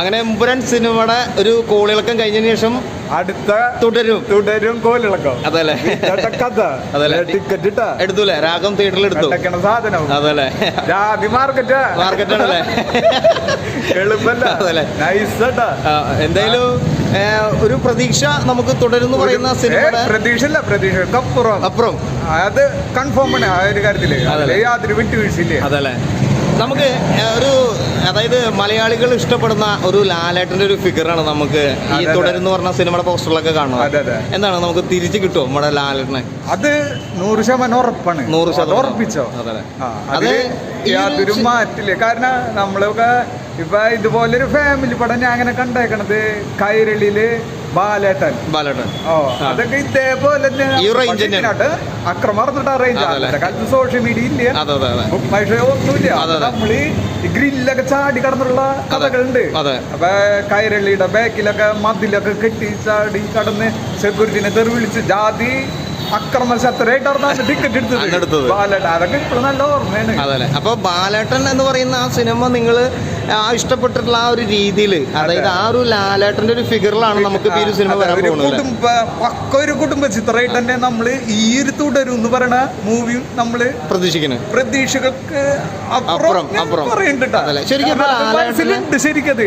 അങ്ങനെ എമ്പുരാൻ സിനിമയുടെ ഒരു കോളിളക്കം കഴിഞ്ഞതിന് ശേഷം അടുത്ത തുടരും. തുടരും കോളിളക്കം. അതല്ലേ? അതല്ലേ? ടിക്കറ്റ് ഇട്ടാ. എടുത്തൂല്ലേ രാഗം തിയേറ്ററിൽ എടുത്തു. സാധനം. അതല്ലേ? Market market. ആണല്ലേ എളുപ്പല്ല. അതല്ലേ? ആ, എന്തായാലും ഒരു പ്രതീക്ഷ നമുക്ക് തുടരുന്നു പറയുന്ന സിനിമയുടെ പ്രതീക്ഷ ഇല്ല പ്രതീക്ഷ അപ്പുറം. അത് കൺഫേം ആണ് ആ ഒരു കാര്യത്തിൽ. യാതൊരു വിട്ടുവീഴ്ചയില്ലേ. അതല്ലേ? നമുക്ക് ഒരു അതായത് മലയാളികൾ ഇഷ്ടപ്പെടുന്ന ഒരു ലാലേട്ടന്റെ ഒരു ഫിഗറാണ് നമുക്ക് ഈ. തുടരുന്നു പറഞ്ഞ സിനിമയുടെ പോസ്റ്ററിലൊക്കെ കാണുന്നത്. എന്താണ് നമുക്ക് തിരിച്ചു കിട്ടുമോ നമ്മുടെ ലാലേട്ടനെ? അത് നൂറ് ശതമാനം ഉറപ്പാണ്. നൂറ് ശതമാനം. ഉറപ്പിച്ചോ? അത് യാതൊരു മാറ്റില്ല. കാരണം നമ്മളൊക്കെ ഇപ്പൊ ഇതുപോലൊരു ഫാമിലി പടം ഞാൻ അങ്ങനെ കണ്ടേക്കണത് കൈരളിയിൽ ബാലേട്ടൻ. ബാലേട്ടൻ. ഓ. അതൊക്കെ ഇതേപോലെ ഈ റേഞ്ച്? അന്നത്തെ കാലത്ത് സോഷ്യൽ മീഡിയ ഇല്ല. പക്ഷേ ഒന്നുമില്ല. നമ്മൾ ഗ്രില്ലൊക്കെ ചാടി കടന്നുള്ള കഥകളുണ്ട്. അപ്പൊ കൈരളിയുടെ ബാക്കിലൊക്കെ മതിലൊക്കെ കെട്ടി ചാടി കടന്ന് സെക്യൂരിറ്റിനെ തെറി വിളിച്ച് ജാതി അക്രമ ശത്രുവായിട്ടാണ് ടിക്കറ്റ് എടുത്തത്. ബാലേട്ടൻ. അതൊക്കെ ഇപ്പോഴും നല്ല ഓർമ്മയാണ്. അപ്പൊ ബാലേട്ടൻ എന്ന് പറയുന്ന ആ സിനിമ നിങ്ങൾ ആ ഇഷ്ടപ്പെട്ടിട്ടുള്ള ആ ഒരു രീതിയിൽ അതായത് ആ ഒരു ലാലേട്ടന്റെ ഒരു ഫിഗറിലാണ് നമുക്ക് ഈ ഒരു സിനിമ വരാൻ ഒരു പോകുന്നത് പക്ക ഒരു കുടുംബ ചിത്രമായിട്ട് തന്നെ നമ്മൾ ഈ ഒരു തുടരും എന്ന് പറയുന്ന മൂവിയും നമ്മൾ പ്രതീക്ഷിക്കുന്നത് പ്രതീക്ഷകൾക്ക് അപ്പുറം, അപ്പുറം? ശരിക്കും ശരിക്കത്.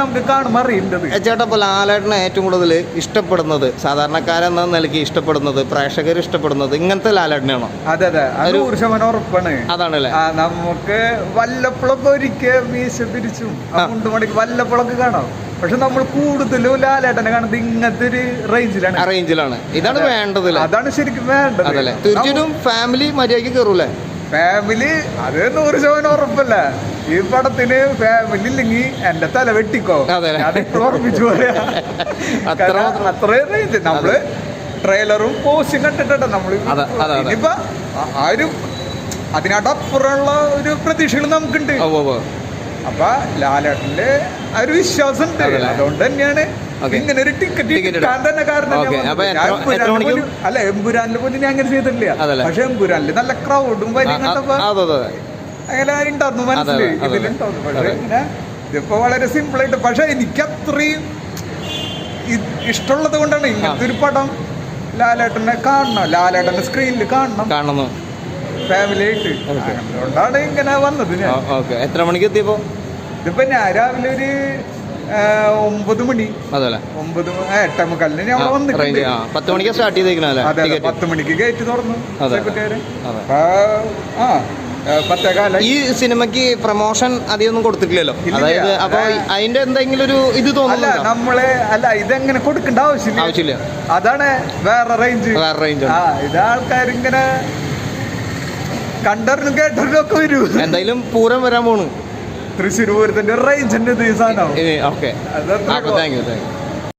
നമുക്ക് കാണുമ്പോൾ അറിയേണ്ടത്. ചേട്ടാ അപ്പോൾ ലാലേട്ടനെ ഏറ്റവും കൂടുതൽ ഇഷ്ടപ്പെടുന്നത് സാധാരണക്കാരെന്ന നിലയ്ക്ക് ഇഷ്ടപ്പെടുന്നത് പ്രേക്ഷകർ ഇഷ്ടപ്പെടുന്നത് ഇങ്ങനത്തെ ലാലേട്ടനെയാണോ? അതെ അതെ. അത് ഒരു- നൂറ് ശതമാനം ഉറപ്പാണ്. അതാണല്ലേ. നമുക്ക് വല്ലപ്പോഴൊക്കെ ഒരിക്കൽ മീശ പിരിച്ചും. മുണ്ടുമണിക്ക് വല്ലപ്പോഴൊക്കെ കാണാം. പക്ഷെ നമ്മൾ കൂടുതലും ലാലേട്ടനെ കാണുന്നത് ഇങ്ങനത്തെ ഒരു റേഞ്ചിലാണ് റേഞ്ചിലാണ് ഇതാണ് വേണ്ടത് അതാണ് ശരിക്കും വേണ്ടത്. അതല്ലേ? തീർച്ചയായിട്ടും ഫാമിലി മര്യാദയ്ക്ക് കയറൂലേ ഫാമിലി അത് നൂറ് ശതമാനം ഉറപ്പല്ല? ഈ പടത്തിന് ഫാമിലി ഇല്ലെങ്കിൽ എന്റെ തല വെട്ടിക്കോ. ഉറപ്പിച്ചു പറയാ. അത്ര അത്രയും റേഞ്ച് നമ്മൾ ട്രെയിലറും പോസ്റ്റും കണ്ടിട്ടുണ്ട്. നമ്മൾ. ഇനിയിപ്പോ ആ- ആ ഒരു അതിനകത്തപ്പുറമുള്ള ഒരു പ്രതീക്ഷകൾ നമുക്കുണ്ട്. അപ്പൊ ലാലേട്ടന്റെ ആ ഒരു വിശ്വാസം ഉണ്ട് അതുകൊണ്ട് തന്നെയാണ് ഇങ്ങനെ ഒരു ടിക്കറ്റ് കിട്ടാൻ തന്നെ കാരണം അല്ല എമ്പുരാനിൽ പോലും ഞാൻ അങ്ങനെ ചെയ്തിട്ടില്ല. പക്ഷെ എമ്പുരാനിൽ നല്ല ക്രൗഡും അങ്ങനെ ഉണ്ടായിരുന്നു. ഇതിലുണ്ടായിരുന്നു പക്ഷെ ഇങ്ങനെ ഇതിപ്പോ വളരെ സിമ്പിൾ ആയിട്ട് പക്ഷെ എനിക്ക് അത്രയും ഇഷ്ടമുള്ളത് കൊണ്ടാണ് ഇങ്ങനത്തെ ഒരു പടം ലാലേട്ടനെ കാണണം. ലാലേട്ടന്റെ സ്ക്രീനിൽ കാണണം. കാണുന്നു. ഫാമിലി ആയിട്ട്. അതുകൊണ്ടാണ് ഇങ്ങനെ വന്നത് ഞാൻ. ഓക്കെ. എത്ര മണിക്ക് എത്തിയപ്പോ? ഇതിപ്പോ ഞാൻ രാവിലെ ഒരു ഒമ്പത് മണി. ഒമ്പത് എട്ടേ മുക്കാലിന് ഞാൻ വന്നിട്ടുണ്ട് ആ പത്ത് മണിക്ക് സ്റ്റാർട്ട് ചെയ്തേക്കണല്ലേ? അതെ പത്ത് മണിക്ക് ഗേറ്റ് തുറന്നു. സെക്രട്ടറി ആ ഈ സിനിമക്ക് പ്രൊമോഷൻ അതിയൊന്നും കൊടുത്തിട്ടില്ലല്ലോ? അതായത് അപ്പൊ അതെ. അതിന്റെ എന്തെങ്കിലും ഒരു ഇത് തോന്നുന്നുണ്ടോ? നമ്മളെ അല്ല ഇതെങ്ങനെ കൊടുക്കേണ്ട ആവശ്യമില്ല. ആവശ്യമില്ല. അതാണ് വേറെ റേഞ്ച് വേറെ റേഞ്ച് ഇത് ആൾക്കാരിങ്ങനെ കണ്ടറിനും കേട്ടറിനും ഒക്കെ വരൂ. എന്തായാലും പൂരം വരാൻ പോണു. തൃശ്ശൂർ പൂരത്തിന്റെ റേഞ്ച് ഉണ്ട് ഇത് ഈ സാധനം. ഓക്കെ. അപ്പൊ താങ്ക് യു താങ്ക് യു